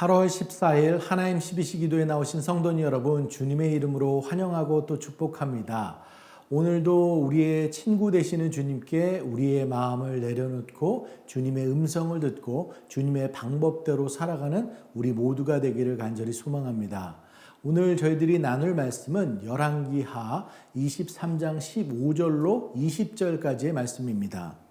8월 14일 하나님 12시 기도에 나오신 성도님 여러분 주님의 이름으로 환영하고 또 축복합니다. 오늘도 우리의 친구 되시는 주님께 우리의 마음을 내려놓고 주님의 음성을 듣고 주님의 방법대로 살아가는 우리 모두가 되기를 간절히 소망합니다. 오늘 저희들이 나눌 말씀은 열왕기하 23장 15절로 20절까지의 말씀입니다.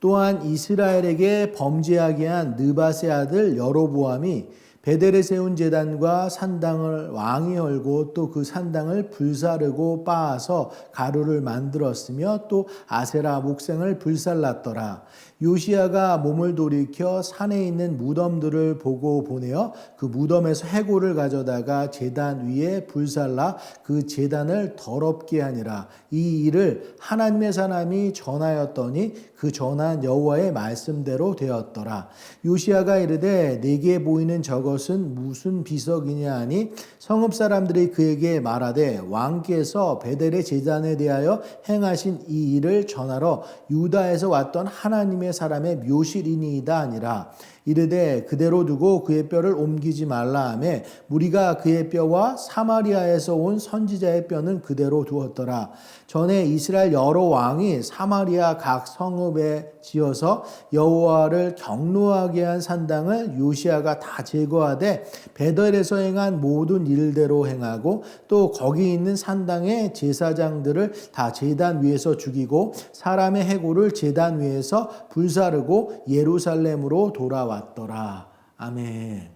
또한 이스라엘에게 범죄하게 한 느바세 아들 여로보암이 베델에 세운 제단과 산당을 왕이 열고 또 그 산당을 불사르고 빻아서 가루를 만들었으며 또 아세라 목생을 불살랐더라. 요시아가 몸을 돌이켜 산에 있는 무덤들을 보고 보내어 그 무덤에서 해골을 가져다가 제단 위에 불살라 그 제단을 더럽게 하니라. 이 일을 하나님의 사람이 전하였더니 그 전한 여호와의 말씀대로 되었더라. 요시아가 이르되 내게 보이는 저것은 무슨 비석이냐 하니 성읍 사람들이 그에게 말하되 왕께서 베델의 제단에 대하여 행하신 이 일을 전하러 유다에서 왔던 하나님의 사람의 묘실이니이다 아니라 이르되 그대로 두고 그의 뼈를 옮기지 말라 하매 무리가 그의 뼈와 사마리아에서 온 선지자의 뼈는 그대로 두었더라. 전에 이스라엘 여러 왕이 사마리아 각 성읍에 지어서 여호와를 경노하게 한 산당을 요시아가 다 제거하되 베델에서 행한 모든 일대로 행하고 또 거기 있는 산당의 제사장들을 다 제단 위에서 죽이고 사람의 해골을 제단 위에서 불사르고 예루살렘으로 돌아 왔더라. 아멘.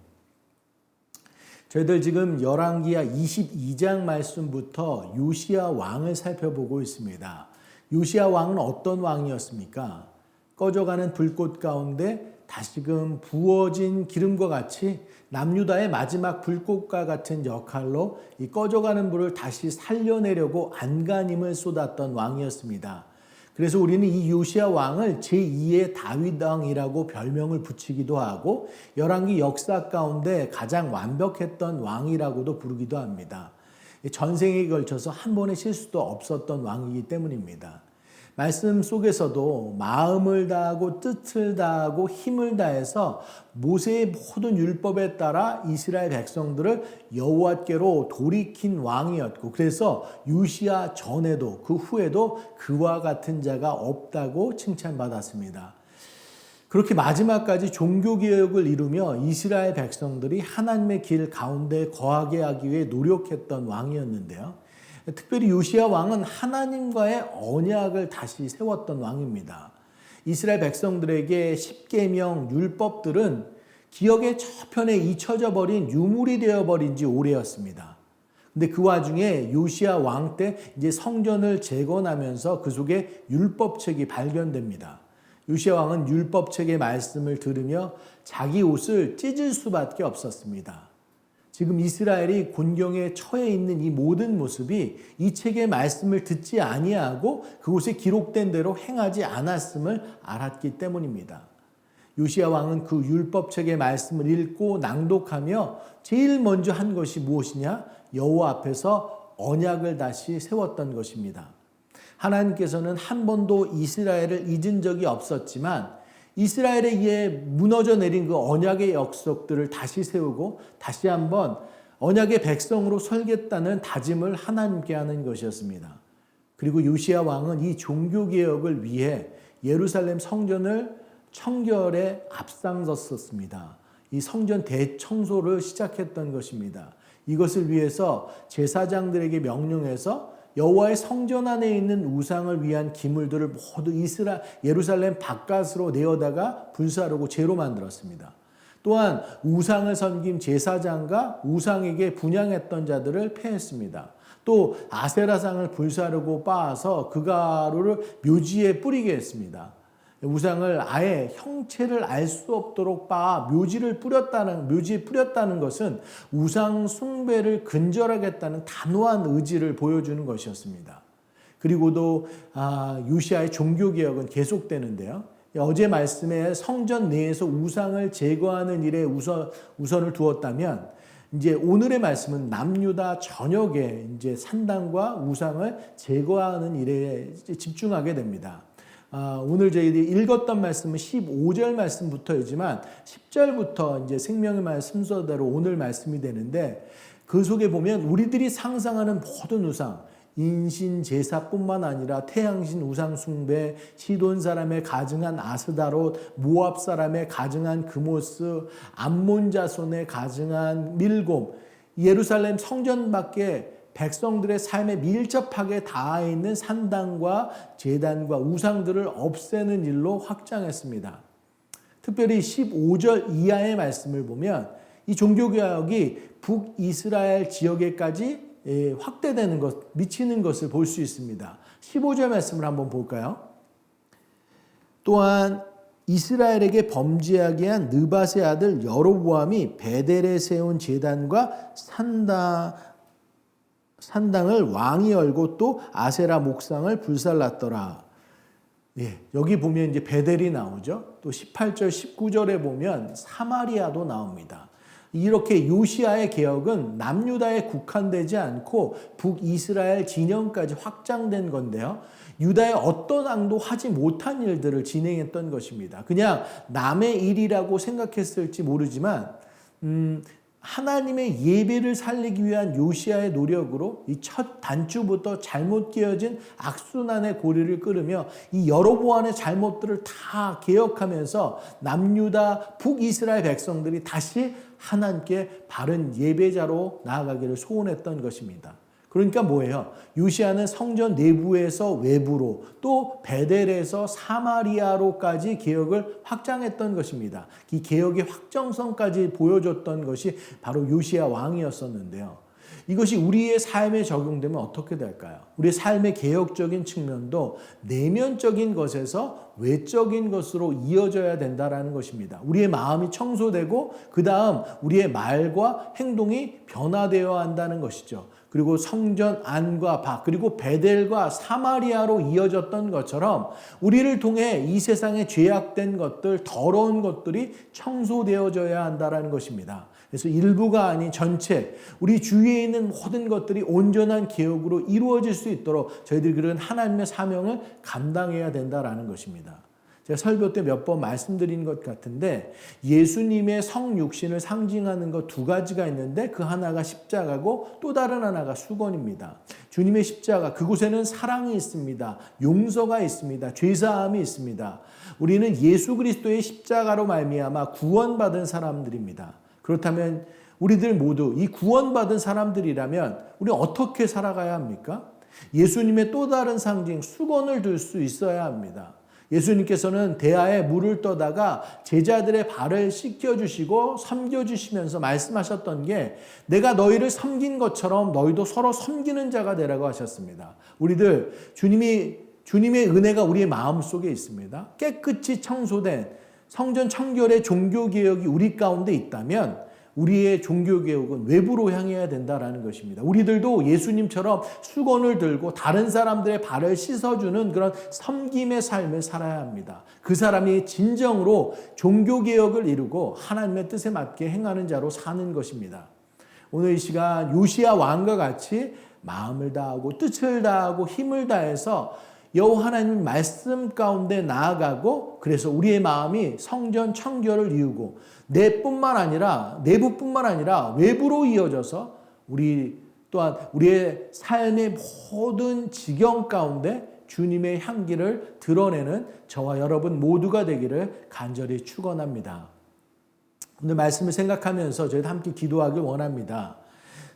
저희들 지금 열왕기하 22장 말씀부터 요시아 왕을 살펴보고 있습니다. 요시아 왕은 어떤 왕이었습니까? 꺼져가는 불꽃 가운데 다시금 부어진 기름과 같이 남유다의 마지막 불꽃과 같은 역할로 이 꺼져가는 불을 다시 살려내려고 안간힘을 쏟았던 왕이었습니다. 그래서 우리는 이 요시아 왕을 제2의 다윗 왕이라고 별명을 붙이기도 하고 열왕기 역사 가운데 가장 완벽했던 왕이라고도 부르기도 합니다. 전생에 걸쳐서 한 번의 실수도 없었던 왕이기 때문입니다. 말씀 속에서도 마음을 다하고 뜻을 다하고 힘을 다해서 모세의 모든 율법에 따라 이스라엘 백성들을 여호와께로 돌이킨 왕이었고 그래서 유시아 전에도 그 후에도 그와 같은 자가 없다고 칭찬받았습니다. 그렇게 마지막까지 종교 개혁을 이루며 이스라엘 백성들이 하나님의 길 가운데 거하게 하기 위해 노력했던 왕이었는데요. 특별히 요시아 왕은 하나님과의 언약을 다시 세웠던 왕입니다. 이스라엘 백성들에게 십계명 율법들은 기억의 저편에 잊혀져 버린 유물이 되어 버린 지 오래였습니다. 근데 그 와중에 요시아 왕 때 이제 성전을 재건하면서 그 속에 율법책이 발견됩니다. 요시아 왕은 율법책의 말씀을 들으며 자기 옷을 찢을 수밖에 없었습니다. 지금 이스라엘이 곤경에 처해 있는 이 모든 모습이 이 책의 말씀을 듣지 아니하고 그곳에 기록된 대로 행하지 않았음을 알았기 때문입니다. 요시아 왕은 그 율법책의 말씀을 읽고 낭독하며 제일 먼저 한 것이 무엇이냐? 여호와 앞에서 언약을 다시 세웠던 것입니다. 하나님께서는 한 번도 이스라엘을 잊은 적이 없었지만 이스라엘에 의해 무너져 내린 그 언약의 역석들을 다시 세우고 다시 한번 언약의 백성으로 설겠다는 다짐을 하나님께 하는 것이었습니다. 그리고 요시아 왕은 이 종교 개혁을 위해 예루살렘 성전을 청결에 앞장섰습니다. 이 성전 대청소를 시작했던 것입니다. 이것을 위해서 제사장들에게 명령해서 여호와의 성전 안에 있는 우상을 위한 기물들을 모두 이스라 예루살렘 바깥으로 내어다가 불사르고 죄로 만들었습니다. 또한 우상을 섬김 제사장과 우상에게 분양했던 자들을 패했습니다. 또 아세라상을 불사르고 빻아서 그 가루를 묘지에 뿌리게 했습니다. 우상을 아예 형체를 알 수 없도록 빠 묘지를 뿌렸다는 묘지에 뿌렸다는 것은 우상 숭배를 근절하겠다는 단호한 의지를 보여주는 것이었습니다. 그리고도 아, 유시아의 종교 개혁은 계속되는데요. 어제 말씀에 성전 내에서 우상을 제거하는 일에 우선 우선을 두었다면 이제 오늘의 말씀은 남유다 전역에 이제 산당과 우상을 제거하는 일에 집중하게 됩니다. 아, 오늘 저희들이 읽었던 말씀은 15절 말씀부터이지만 10절부터 이제 생명의 말 순서대로 오늘 말씀이 되는데 그 속에 보면 우리들이 상상하는 모든 우상, 인신 제사뿐만 아니라 태양신 우상 숭배, 시돈 사람의 가증한 아스다롯, 모압 사람의 가증한 그모스, 암몬 자손의 가증한 밀곰, 예루살렘 성전 밖에 백성들의 삶에 밀접하게 닿아 있는 산당과 제단과 우상들을 없애는 일로 확장했습니다. 특별히 15절 이하의 말씀을 보면 이 종교개혁이 북이스라엘 지역에까지 예, 확대되는 것, 미치는 것을 볼 수 있습니다. 15절 말씀을 한번 볼까요? 또한 이스라엘에게 범죄하게 한 느바세 아들 여로보암이 베델에 세운 제단과 산당 산당을 왕이 열고 또 아세라 목상을 불살랐더라. 예, 여기 보면 이제 베델이 나오죠. 또 18절, 19절에 보면 사마리아도 나옵니다. 이렇게 요시아의 개혁은 남유다에 국한되지 않고 북이스라엘 진영까지 확장된 건데요. 유다의 어떤 왕도 하지 못한 일들을 진행했던 것입니다. 그냥 남의 일이라고 생각했을지 모르지만 음, 하나님의 예배를 살리기 위한 요시아의 노력으로 이 첫 단추부터 잘못 끼어진 악순환의 고리를 끌으며 이 여로보암의 잘못들을 다 개혁하면서 남유다 북이스라엘 백성들이 다시 하나님께 바른 예배자로 나아가기를 소원했던 것입니다. 그러니까 뭐예요? 요시아는 성전 내부에서 외부로 또 베델에서 사마리아로까지 개혁을 확장했던 것입니다. 이 개혁의 확정성까지 보여줬던 것이 바로 요시아 왕이었었는데요. 이것이 우리의 삶에 적용되면 어떻게 될까요? 우리의 삶의 개혁적인 측면도 내면적인 것에서 외적인 것으로 이어져야 된다라는 것입니다. 우리의 마음이 청소되고 그 다음 우리의 말과 행동이 변화되어야 한다는 것이죠. 그리고 성전 안과 밖 그리고 베델과 사마리아로 이어졌던 것처럼 우리를 통해 이 세상에 죄악된 것들 더러운 것들이 청소되어져야 한다라는 것입니다. 그래서 일부가 아닌 전체 우리 주위에 있는 모든 것들이 온전한 개혁으로 이루어질 수 있도록 저희들이 그런 하나님의 사명을 감당해야 된다라는 것입니다. 제가 설교 때 몇 번 말씀드린 것 같은데 예수님의 성육신을 상징하는 것 두 가지가 있는데 그 하나가 십자가고 또 다른 하나가 수건입니다. 주님의 십자가 그곳에는 사랑이 있습니다. 용서가 있습니다. 죄사함이 있습니다. 우리는 예수 그리스도의 십자가로 말미암아 구원받은 사람들입니다. 그렇다면 우리들 모두 이 구원받은 사람들이라면 우리 어떻게 살아가야 합니까? 예수님의 또 다른 상징 수건을 들 수 있어야 합니다. 예수님께서는 대야에 물을 떠다가 제자들의 발을 씻겨주시고 섬겨주시면서 말씀하셨던 게 내가 너희를 섬긴 것처럼 너희도 서로 섬기는 자가 되라고 하셨습니다. 우리들 주님이 주님의 은혜가 우리의 마음 속에 있습니다. 깨끗이 청소된 성전 청결의 종교 개혁이 우리 가운데 있다면 우리의 종교 개혁은 외부로 향해야 된다라는 것입니다. 우리들도 예수님처럼 수건을 들고 다른 사람들의 발을 씻어주는 그런 섬김의 삶을 살아야 합니다. 그 사람이 진정으로 종교 개혁을 이루고 하나님의 뜻에 맞게 행하는 자로 사는 것입니다. 오늘 이 시간 요시아 왕과 같이 마음을 다하고 뜻을 다하고 힘을 다해서 여호와 하나님 말씀 가운데 나아가고 그래서 우리의 마음이 성전 청결을 이루고 내뿐만 아니라 내부뿐만 아니라 외부로 이어져서 우리 또한 우리의 삶의 모든 지경 가운데 주님의 향기를 드러내는 저와 여러분 모두가 되기를 간절히 축원합니다. 오늘 말씀을 생각하면서 저희도 함께 기도하길 원합니다.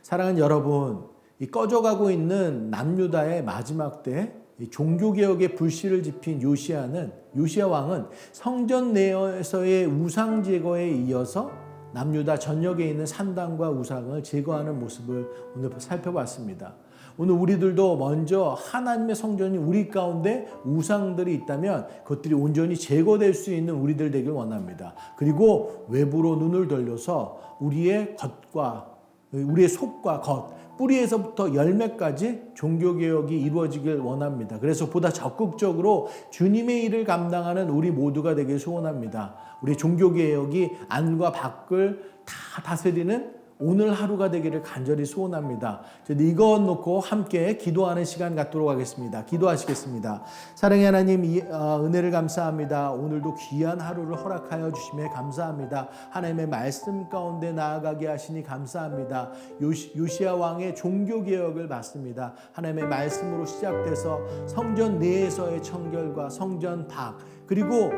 사랑하는 여러분, 이 꺼져가고 있는 남유다의 마지막 때 종교개혁의 불씨를 지핀 요시아는 요시아 왕은 성전 내에서의 우상 제거에 이어서 남유다 전역에 있는 산당과 우상을 제거하는 모습을 오늘 살펴봤습니다. 오늘 우리들도 먼저 하나님의 성전이 우리 가운데 우상들이 있다면 그것들이 온전히 제거될 수 있는 우리들 되길 원합니다. 그리고 외부로 눈을 돌려서 우리의 겉과 우리의 속과 겉 뿌리에서부터 열매까지 종교개혁이 이루어지길 원합니다. 그래서 보다 적극적으로 주님의 일을 감당하는 우리 모두가 되길 소원합니다. 우리 종교개혁이 안과 밖을 다 다스리는 오늘 하루가 되기를 간절히 소원합니다. 이것 놓고 함께 기도하는 시간 갖도록 하겠습니다. 기도하시겠습니다. 사랑의 하나님 이, 어, 은혜를 감사합니다. 오늘도 귀한 하루를 허락하여 주심에 감사합니다. 하나님의 말씀 가운데 나아가게 하시니 감사합니다. 요시, 요시야 왕의 종교 개혁을 받습니다. 하나님의 말씀으로 시작돼서 성전 내에서의 청결과 성전 밖 그리고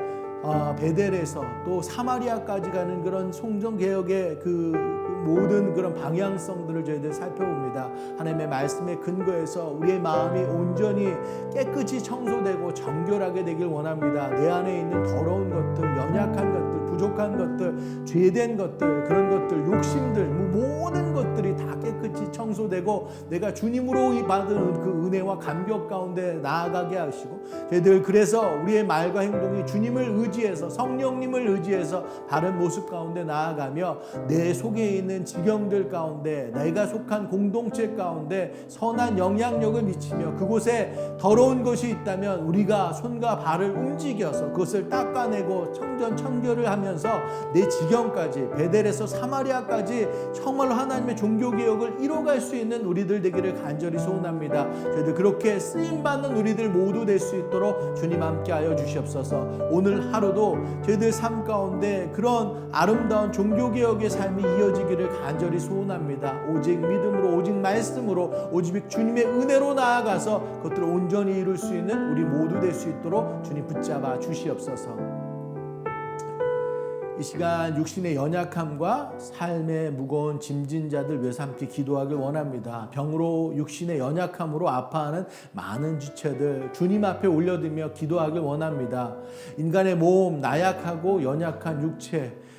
어, 베델에서 또 사마리아까지 가는 그런 송정 개혁의 그, 그 모든 그런 방향성들을 저희들 살펴봅니다. 하나님의 말씀의 근거에서 우리의 마음이 온전히 깨끗이 청소되고 정결하게 되길 원합니다. 내 안에 있는 더러운 것들, 연약한 것들, 부족한 것들, 죄된 것들, 그런 것들, 욕심들, 뭐 모든 것들이 다 깨끗이 청소되고 내가 주님으로 받은 그 은혜와 감격 가운데 나아가게 하시고 저희들 그래서 우리의 말과 행동이 주님을 의지해서 성령님을 의지해서 바른 모습 가운데 나아가며 내 속에 있는 지경들 가운데 내가 속한 공동체 가운데 선한 영향력을 미치며 그곳에 더러운 것이 있다면 우리가 손과 발을 움직여서 그것을 닦아내고 청전 청결을 하면서 내 지경까지 베델에서 사마리아까지 정말로 하나님의 종교 개혁을 이뤄갈 수 있는 우리들 되기를 간절히 소원합니다. 저희들 그렇게 쓰임 받는 우리들 모두 될 수 있도록 주님 함께하여 주시옵소서. 오늘 하루도 저희들 삶 가운데 그런 아름다운 종교 개혁의 삶이 이어지기를 간절히 소원합니다. 오직 믿음으로 오직 말씀으로 오직 주님의 은혜로 나아가서 그것들을 온전히 이룰 수 있는 우리 모두 될 수 있도록 주님 붙잡아 주시옵소서. 이 시간 육신의 연약함과 삶의 무거운 짐진 자들 함께 기도하길 원합니다. 병으로 육신의 연약함으로 아파하는 많은 지체들 주님 앞에 올려드리며 기도하길 원합니다. 인간의 몸 나약하고 연약한 육체 아,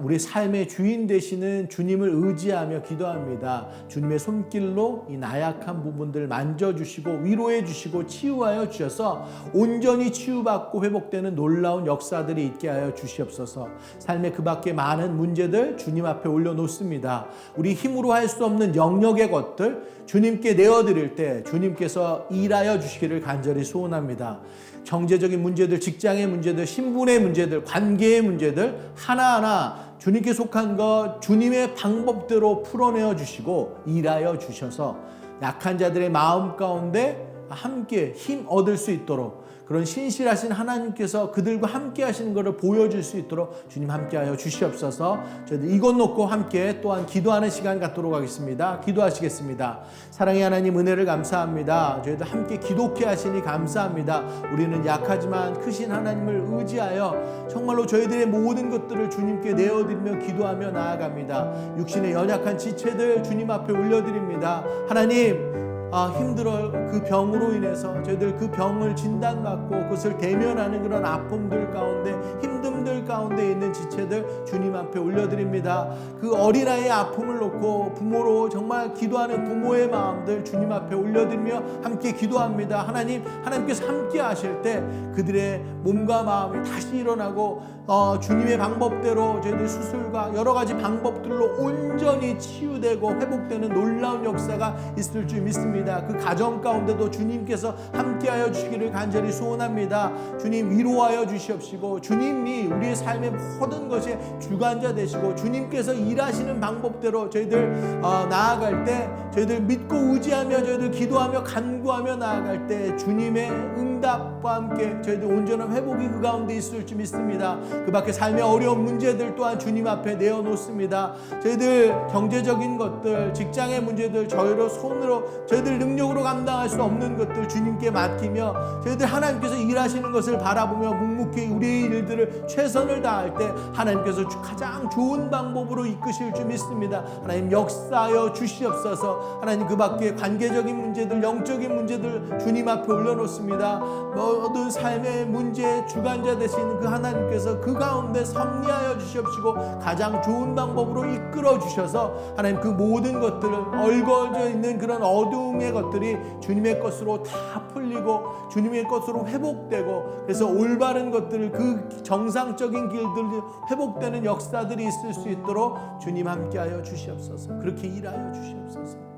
우리 삶의 주인 되시는 주님을 의지하며 기도합니다. 주님의 손길로 이 나약한 부분들 만져주시고 위로해 주시고 치유하여 주셔서 온전히 치유받고 회복되는 놀라운 역사들이 있게 하여 주시옵소서. 삶의 그 밖에 많은 문제들 주님 앞에 올려놓습니다. 우리 힘으로 할 수 없는 영역의 것들 주님께 내어드릴 때 주님께서 일하여 주시기를 간절히 소원합니다. 경제적인 문제들, 직장의 문제들, 신분의 문제들, 관계의 문제들 하나하나 주님께 속한 것 주님의 방법대로 풀어내어 주시고 일하여 주셔서 약한 자들의 마음 가운데 함께 힘 얻을 수 있도록 그런 신실하신 하나님께서 그들과 함께 하시는 것을 보여줄 수 있도록 주님 함께하여 주시옵소서. 저희들 이것 놓고 함께 또한 기도하는 시간 갖도록 하겠습니다. 기도하시겠습니다. 사랑의 하나님 은혜를 감사합니다. 저희들 함께 기도케 하시니 감사합니다. 우리는 약하지만 크신 하나님을 의지하여 정말로 저희들의 모든 것들을 주님께 내어드리며 기도하며 나아갑니다. 육신의 연약한 지체들 주님 앞에 올려드립니다. 하나님 아, 힘들어 그 병으로 인해서 저희들 그 병을 진단받고 그것을 대면하는 그런 아픔들 가운데 힘듦들 가운데 있는 지체들 주님 앞에 올려드립니다. 그 어린아이의 아픔을 놓고 부모로 정말 기도하는 부모의 마음들 주님 앞에 올려드리며 함께 기도합니다. 하나님, 하나님께서 함께 하실 때 그들의 몸과 마음이 다시 일어나고 어, 주님의 방법대로 저희들 수술과 여러 가지 방법들로 온전히 치유되고 회복되는 놀라운 역사가 있을 줄 믿습니다. 그 가정 가운데도 주님께서 함께하여 주시기를 간절히 소원합니다. 주님 위로하여 주시옵시고 주님이 우리의 삶의 모든 것의 주관자 되시고 주님께서 일하시는 방법대로 저희들 어, 나아갈 때 저희들 믿고 의지하며 저희들 기도하며 간구하며 나아갈 때 주님의 응답과 함께 저희들 온전한 회복이 그 가운데 있을 줄 믿습니다. 그 밖에 삶의 어려운 문제들 또한 주님 앞에 내어놓습니다. 저희들 경제적인 것들, 직장의 문제들, 저희로 손으로 저희들 능력으로 감당할 수 없는 것들 주님께 맡기며 저희들 하나님께서 일하시는 것을 바라보며 묵묵히 우리의 일들을 최선을 다할 때 하나님께서 가장 좋은 방법으로 이끄실 줄 믿습니다. 하나님 역사하여 주시옵소서. 하나님 그 밖에 관계적인 문제들, 영적인 문제들 주님 앞에 올려놓습니다. 모든 삶의 문제 주관자 되신 그 하나님께서 그 가운데 섭리하여 주시옵시고 가장 좋은 방법으로 이끌어 주셔서 하나님 그 모든 것들을 얼거져 있는 그런 어두움 의 것들이 주님의 것으로 다 풀리고 주님의 것으로 회복되고 그래서 올바른 것들을 그 정상적인 길들이 회복되는 역사들이 있을 수 있도록 주님 함께하여 주시옵소서. 그렇게 일하여 주시옵소서.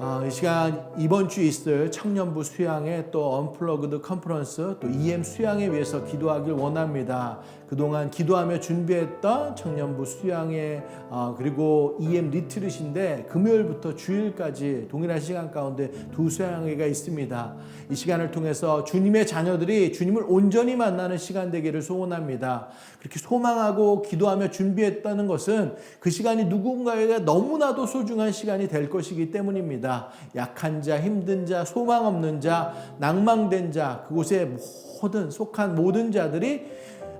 어, 이 시간 이번 주에 있을 청년부 수양회 또 언플러그드 컨퍼런스 또 EM 수양에 위해서 기도하길 원합니다. 그동안 기도하며 준비했던 청년부 수양회 어, 그리고 EM 리트릿인데 금요일부터 주일까지 동일한 시간 가운데 두 수양회가 있습니다. 이 시간을 통해서 주님의 자녀들이 주님을 온전히 만나는 시간 되기를 소원합니다. 그렇게 소망하고 기도하며 준비했다는 것은 그 시간이 누군가에게 너무나도 소중한 시간이 될 것이기 때문입니다. 약한 자, 힘든 자, 소망 없는 자, 낭망된 자, 그곳에 모든 속한 모든 자들이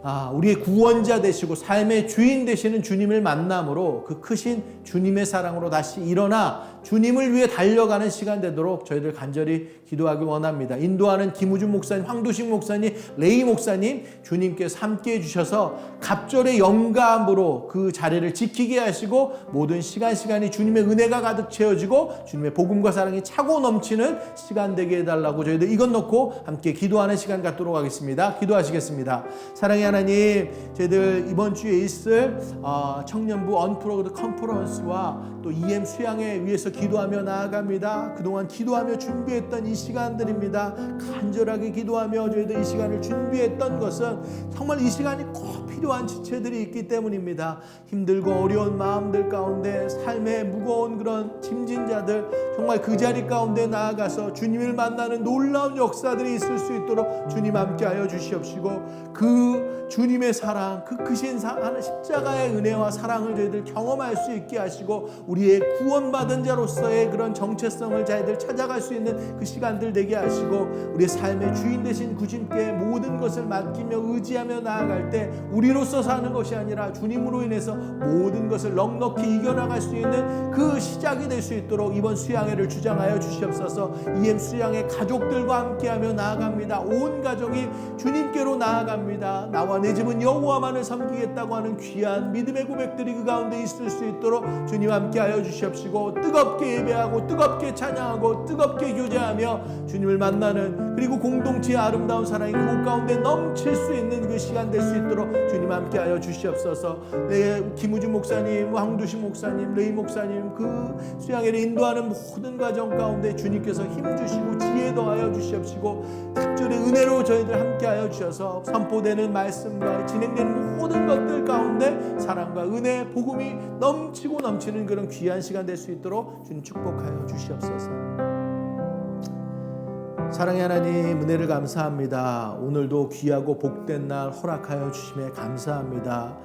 아, 우리의 구원자 되시고 삶의 주인 되시는 주님을 만남으로 그 크신 주님의 사랑으로 다시 일어나 주님을 위해 달려가는 시간 되도록 저희들 간절히 기도하기 원합니다. 인도하는 김우준 목사님, 황두식 목사님, 레이 목사님 주님께서 함께 해주셔서 갑절의 영감으로 그 자리를 지키게 하시고 모든 시간 시간이 주님의 은혜가 가득 채워지고 주님의 복음과 사랑이 차고 넘치는 시간 되게 해달라고 저희들 이것 놓고 함께 기도하는 시간 갖도록 하겠습니다. 기도하시겠습니다. 사랑의 하나님, 저희들 이번 주에 있을 어, 청년부 언프로그드 컨퍼런스와 또 EM 수양회 위해서 기도하며 나아갑니다. 그동안 기도하며 준비했던 이 시간들입니다. 간절하게 기도하며 저희들 이 시간을 준비했던 것은 정말 이 시간이 꼭 필요한 지체들이 있기 때문입니다. 힘들고 어려운 마음들 가운데 삶의 무거운 그런 짐진 자들 정말 그 자리 가운데 나아가서 주님을 만나는 놀라운 역사들이 있을 수 있도록 주님 함께하여 주시옵시고 그 주님의 사랑, 그 크신 하는 십자가의 은혜와 사랑을 저희들 경험할 수 있게 하시고 우리의 구원받은 자로서의 그런 정체성을 저희들 찾아갈 수 있는 그 시간들 되게 하시고 우리의 삶의 주인 되신 구주님께 모든 것을 맡기며 의지하며 나아갈 때 우리로서 사는 것이 아니라 주님으로 인해서 모든 것을 넉넉히 이겨나갈 수 있는 그 시작이 될 수 있도록 이번 수양회를 주장하여 주시옵소서 EM 수양회 가족들과 함께하며 나아갑니다. 온 가족이 주님께로 나아갑니다. 나와 내 집은 여호와만을 섬기겠다고 하는 귀한 믿음의 고백들이 그 가운데 있을 수 있도록 주님 함께하여 주시옵시고 뜨겁게 예배하고 뜨겁게 찬양하고 뜨겁게 교제하며 주님을 만나는 그리고 공동체의 아름다운 사랑이 그곳 가운데 넘칠 수 있는 그 시간 될 수 있도록 주님 함께하여 주시옵소서. 내 김우준 목사님, 황두신 목사님, 레이 목사님 그 수양회를 인도하는 모든 가정 가운데 주님께서 힘 주시고 지혜 더하여 주시옵시고 특별히 은혜로 저희들 함께하여 주셔서 선포되는 말씀 과 진행되는 모든 것들 가운데 사랑과 은혜, 복음이 넘치고 넘치는 그런 귀한 시간 될 수 있도록 주님 축복하여 주시옵소서. 사랑의 하나님 은혜를 감사합니다. 오늘도 귀하고 복된 날 허락하여 주심에 감사합니다.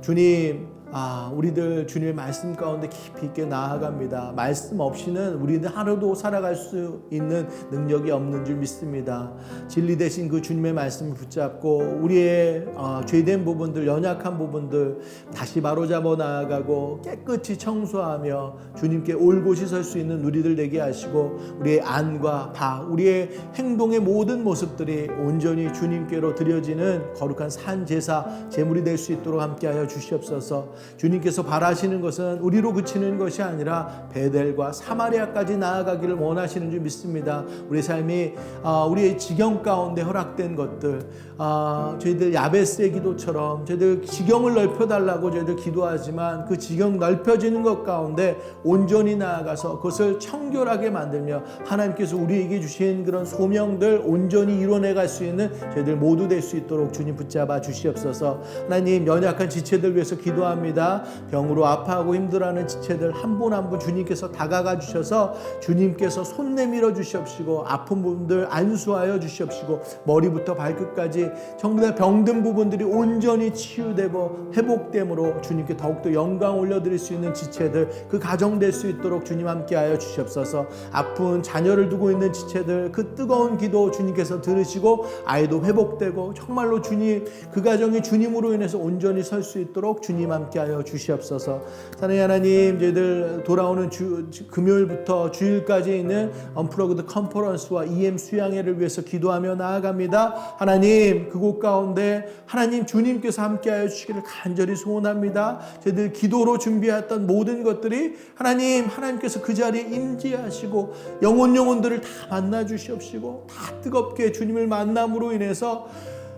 주님 아, 우리들 주님의 말씀 가운데 깊이 있게 나아갑니다. 말씀 없이는 우리는 하루도 살아갈 수 있는 능력이 없는 줄 믿습니다. 진리 대신 그 주님의 말씀을 붙잡고 우리의 어, 죄된 부분들, 연약한 부분들 다시 바로잡아 나아가고 깨끗이 청소하며 주님께 올곧이 설 수 있는 우리들 되게 하시고 우리의 안과 바, 우리의 행동의 모든 모습들이 온전히 주님께로 드려지는 거룩한 산 제사 제물이 될 수 있도록 함께하여 주시옵소서. 주님께서 바라시는 것은 우리로 그치는 것이 아니라 베델과 사마리아까지 나아가기를 원하시는 줄 믿습니다. 우리 삶이 아, 우리의 지경 가운데 허락된 것들, 아, 저희들 야베스의 기도처럼 저희들 지경을 넓혀달라고 저희들 기도하지만 그 지경 넓혀지는 것 가운데 온전히 나아가서 그것을 청결하게 만들며 하나님께서 우리에게 주신 그런 소명들 온전히 이뤄내갈 수 있는 저희들 모두 될 수 있도록 주님 붙잡아 주시옵소서. 하나님 연약한 지체들 위해서 기도합니다. 병으로 아파하고 힘들어하는 지체들 한 분 한 분 주님께서 다가가 주셔서 주님께서 손 내밀어 주시옵시고 아픈 부분들 안수하여 주시옵시고 머리부터 발끝까지 다 병든 부분들이 온전히 치유되고 회복됨으로 주님께 더욱더 영광 올려드릴 수 있는 지체들 그 가정 될 수 있도록 주님 함께하여 주시옵소서. 아픈 자녀를 두고 있는 지체들 그 뜨거운 기도 주님께서 들으시고 아이도 회복되고 정말로 주님 그 가정이 주님으로 인해서 온전히 설 수 있도록 주님 함께 하여 주시옵소서 사랑의 하나님 저희들 돌아오는 주, 금요일부터 주일까지 있는 언프로그드 컨퍼런스와 EM 수양회를 위해서 기도하며 나아갑니다 하나님 그곳 가운데 하나님 주님께서 함께하여 주시기를 간절히 소원합니다. 저희들 기도로 준비했던 모든 것들이 하나님 하나님께서 그 자리에 임재하시고 영혼 영혼들을 다 만나 주시옵시고 다 뜨겁게 주님을 만남으로 인해서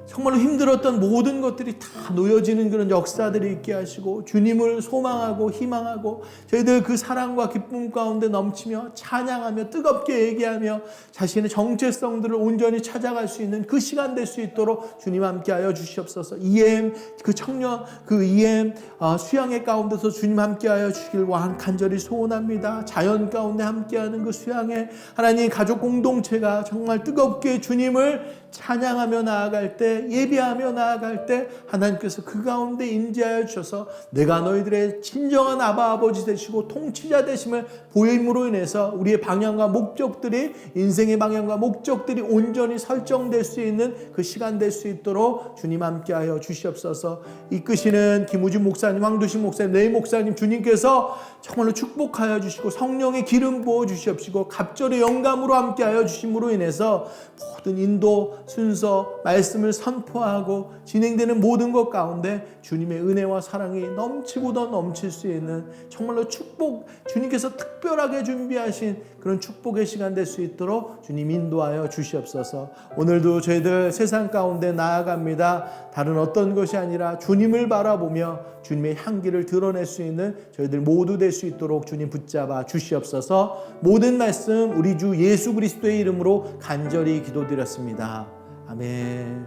정말로 힘들었던 모든 것들이 다 놓여지는 그런 역사들이 있게 하시고 주님을 소망하고 희망하고 저희들 그 사랑과 기쁨 가운데 넘치며 찬양하며 뜨겁게 얘기하며 자신의 정체성들을 온전히 찾아갈 수 있는 그 시간 될 수 있도록 주님 함께하여 주시옵소서. EM 그 청년 그 EM 어, 수양의 가운데서 주님 함께하여 주길 완 간절히 소원합니다. 자연 가운데 함께하는 그 수양의 하나님 가족 공동체가 정말 뜨겁게 주님을 찬양하며 나아갈 때 예배하며 나아갈 때 하나님께서 그 가운데 임재하여 주셔서 내가 너희들의 진정한 아바 아버지 되시고 통치자 되심을 보임으로 인해서 우리의 방향과 목적들이 인생의 방향과 목적들이 온전히 설정될 수 있는 그 시간 될 수 있도록 주님 함께하여 주시옵소서. 이끄시는 김우진 목사님 황두신 목사님 내 목사님 주님께서 정말로 축복하여 주시고 성령의 기름 부어 주시옵시고 갑절의 영감으로 함께하여 주심으로 인해서 모든 인도 순서 말씀을 선포하고 진행되는 모든 것 가운데 주님의 은혜와 사랑이 넘치고 더 넘칠 수 있는 정말로 축복 주님께서 특별하게 준비하신 그런 축복의 시간 될 수 있도록 주님 인도하여 주시옵소서. 오늘도 저희들 세상 가운데 나아갑니다. 다른 어떤 것이 아니라 주님을 바라보며 주님의 향기를 드러낼 수 있는 저희들 모두 될 수 있도록 주님 붙잡아 주시옵소서. 모든 말씀 우리 주 예수 그리스도의 이름으로 간절히 기도드렸습니다. 아멘.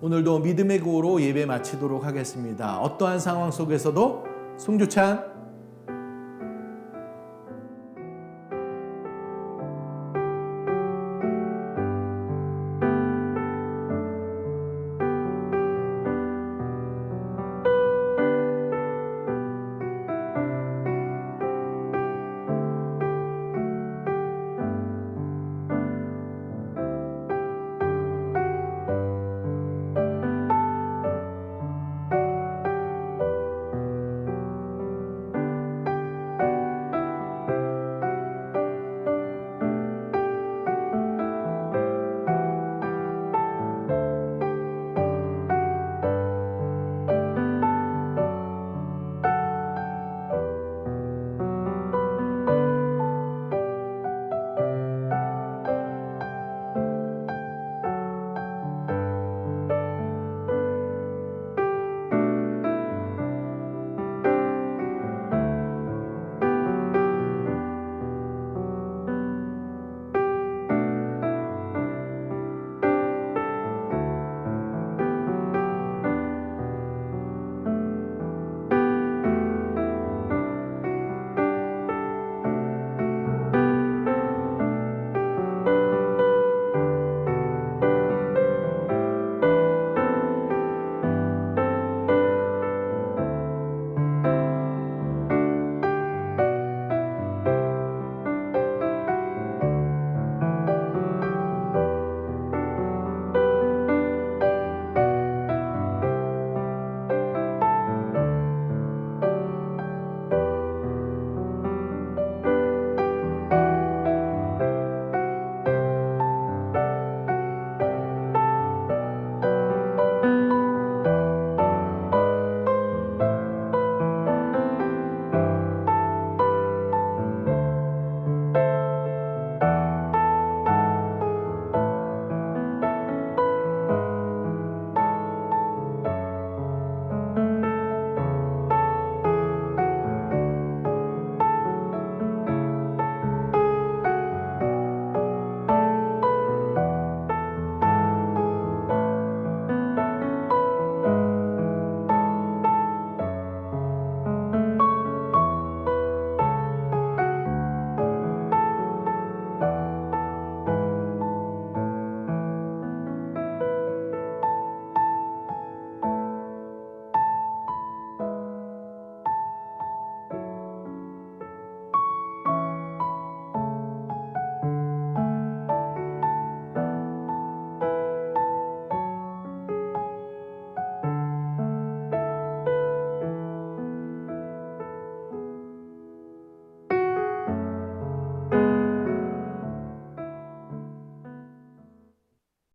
오늘도 믿음의 구호로 예배 마치도록 하겠습니다. 어떠한 상황 속에서도 송주찬